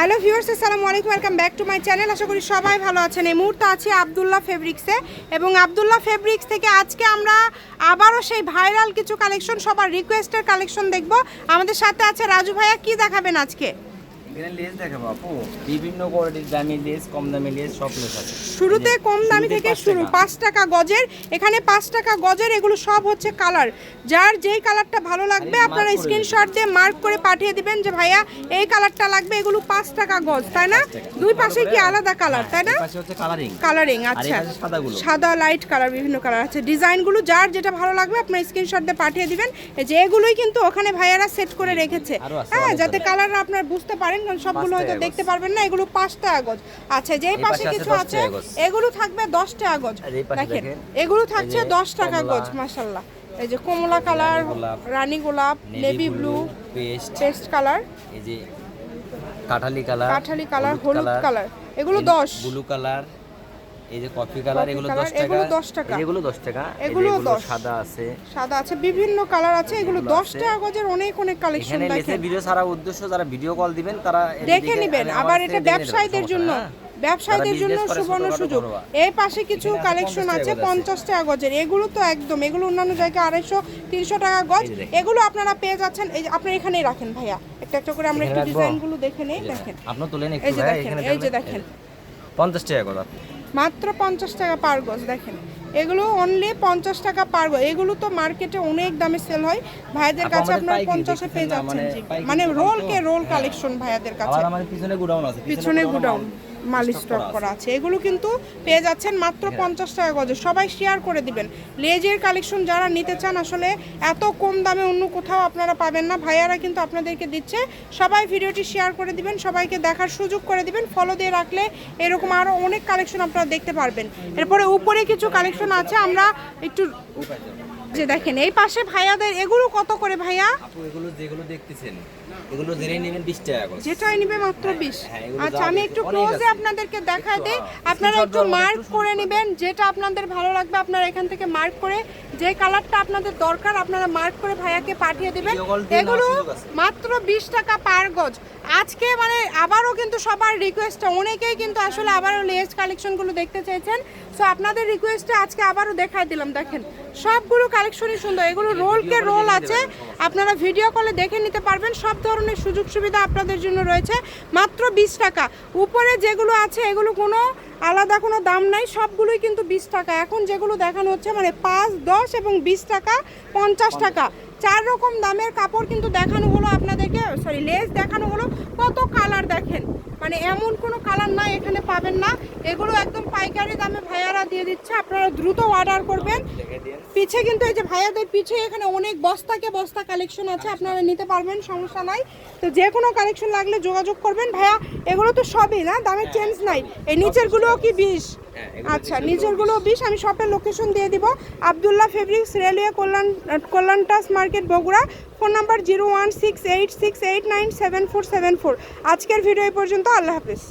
Hello viewers, আসসালামু আলাইকুম, welcome back to my channel. আশা করি সবাই ভালো আছেন। এই মুহূর্তে আছি আবদুল্লাহ ফেব্রিক্সে এবং আবদুল্লাহ ফেব্রিক্স থেকে আজকে আমরা আবারও সেই ভাইরাল কিছু কালেকশন, সবার রিকোয়েস্টের কালেকশন দেখব। আমাদের সাথে আছে রাজু ভাইয়া, কি দেখাবেন আজকে? এখানে লেস দেখাবো আপু বিভিন্ন কোয়ালিটির দামি লেস কম দামি লেস সব লেস আছে। শুরুতে কম দামি থেকে শুরু পাঁচ টাকা গজের এখানে পাঁচ টাকা গজের এগুলো সব হচ্ছে কালার যার যেই কালারটা ভালো লাগবে আপনারা করে স্ক্রিনশট দিয়ে মার্ক করে পাঠিয়ে দিবেন যে ভাইয়া এই কালারটা লাগবে এগুলো পাঁচ টাকা গজ তাই না? দুই পাশে কি আলাদা কালার তাই না? কালারিং আচ্ছা। সাদা লাইট কালার বিভিন্ন কালার আছে। ডিজাইনগুলো যার যেটা ভালো লাগবে আপনার স্ক্রিনশট দিয়ে পাঠিয়ে দিবেন। যে এগুলোই কিন্তু ওখানে ভাইয়ারা সেট করে রেখেছে। হ্যাঁ যাতে ধরনের। কালার আপনার বুঝতে পারেন কারণ সবগুলো হয়তো দেখতে পারবেন না এগুলো পাঁচটা আগজ আচ্ছা যেই পাশে কিছু আছে এগুলো থাকবে দশটা টাকা গজ আর এই পাশে দেখেন এগুলো থাকছে দশটা দশ টাকা গজ মাশাল্লাহ এই যে কমলা কালার রানি গোলাপ নেভি ব্লু পেস্ট কালার। এই যে কাঠালি কালার কাঠালি কালার হলুদ কালার এগুলো দশ। ব্লু কালার এই যে কফি কালার এগুলো 10 টাকা। এগুলো 10 টাকা। এগুলো 10 টাকা। এগুলো 10 সাদা আছে। সাদা আছে বিভিন্ন কালার আছে এগুলো এগুলো দশ আছে। টাকা গজের অনেক অনেক কালেকশন দেখেন। লেসের ভিডিও ছাড়া উদ্দেশ্য যারা ভিডিও কল দিবেন তারা দেখে নেবেন। আবার এটা ব্যবসায়ীদের জন্য। হ্যাঁ? ব্যবসায়ীদের জন্য সুবর্ণ সুযোগ। এই পাশে কিছু এখানে আছে কালেকশন 50 আছে টাকা পঞ্চাশ টাকা গজের। এগুলো তো একদম এগুলো অন্যান্য জায়গায় আড়াইশো তিনশো টাকা গজ। এগুলো আপনারা পেয়ে যাচ্ছেন। এই যে আপনারা এখানেই রাখেন ভাইয়া। একটা একটা করে আমরা একটু? ডিজাইনগুলো দেখে নেই দেখেন। আপনি তোলেন এই একটু যে ভাই দেখেন এখানে এই যে দেখেন। 50 টাকা আপনি। মাত্র পঞ্চাশ টাকা পার গজ দেখেন। এগুলো অনলি পঞ্চাশ টাকা পার গজ। এগুলো তো মার্কেটে অনেক দামে সেল হয়। ভাইয়াদের কাছে আপনার পঞ্চাশে পেয়ে যাচ্ছেন মানে। পাইকারি মানে রোল কে রোল। কালেকশন ভাইয়াদের কাছে। পিছনে গুডাউন পিছনে গুডাউন মাল স্টক করা আছে। এগুলো কিন্তু পেয়ে যাচ্ছেন মাত্র পঞ্চাশ টাকা গজে। সবাই শেয়ার করে দিবেন। লেজের কালেকশন যারা নিতে চান আসলে এত কম দামে অন্য কোথাও আপনারা পাবেন না। ভাইয়ারা কিন্তু আপনাদেরকে দিচ্ছে। সবাই ভিডিওটি শেয়ার করে দিবেন। সবাইকে দেখার সুযোগ করে দিবেন। ফলো দিয়ে রাখলে এরকম আরও অনেক কালেকশন আপনারা দেখতে পারবেন। এরপরে উপরে কিছু কালেকশন আছে। আমরা একটু যে দেখেন এই পাশে ভাইয়াদের এগুলো কত করে ভাইয়া? আপু এগুলো যেগুলো দেখতেছেন এগুলো জেনে নেবেন 20 টাকা করে। যেটাই নিবে মাত্র বিশ। হ্যাঁ, এগুলো আচ্ছা আমি একটু ক্লোজে আপনাদেরকে দেখাই দিই। হ্যাঁ, আপনারা একটু মার্ক করে নেবেন যেটা আপনাদের ভালো লাগবে আপনারা এখান থেকে মার্ক করে যে কালারটা আপনাদের দরকার আপনারা মার্ক করে ভাইয়াকে পাঠিয়ে দিবেন। এগুলো মাত্র বিশ টাকা পার গজ। আজকে মানে আবারও কিন্তু সবার রিকোয়েস্ট অনেকেই কিন্তু আসলে আবারও লেস কালেকশনগুলো দেখতে চেয়েছেন সো আপনাদের রিকোয়েস্টে আজকে আবারও দেখাই দিলাম দেখেন। সবগুলো কালেকশনই সুন্দর। এগুলো রোলকে রোল আছে। আপনারা ভিডিও কলে দেখে নিতে পারবেন। সব ধরনের সুযোগ সুবিধা আপনাদের জন্য রয়েছে। মাত্র বিশ টাকা। উপরে যেগুলো আছে এগুলো কোনো আলাদা কোনো দাম নাই। সবগুলোই কিন্তু বিশ টাকা। এখন যেগুলো দেখানো হচ্ছে মানে পাঁচ দশ এবং বিশ টাকা পঞ্চাশ টাকা। চার রকম দামের কাপড় কিন্তু দেখানো হলো আপনাদেরকে সরি লেস দেখানো হলো। কত কালার দেখেন? মানে এমন কোনো কালার নাই এখানে পাবেন না। এগুলো একদম পাইকারি দামে ভাইয়ারা দিয়ে দিচ্ছে। আপনারা দ্রুত অর্ডার করবেন। পিছে কিন্তু এই যে ভাইয়াদের পিছে এখানে অনেক বস্তাকে বস্তা কালেকশন আছে আপনারা নিতে পারবেন সমস্যা নাই। তো যে কোনো কালেকশন লাগলে যোগাযোগ করবেন। ভাইয়া এগুলো তো সবই না? দামের চেঞ্জ নাই। এই নিচেরগুলোও কি বিশ হ্যাঁ, আচ্ছা নিচেরগুলো বিশ আমি শপের লোকেশন দিয়ে দিব। আবদুল্লাহ ফেব্রিক্স রেলওয়ে কল্যাণ কল্যাণ টাস market Bogura. Phone number zero one six eight six eight nine seven four seven four. আজকের ভিডিও এই পর্যন্ত। আল্লাহ হাফিজ।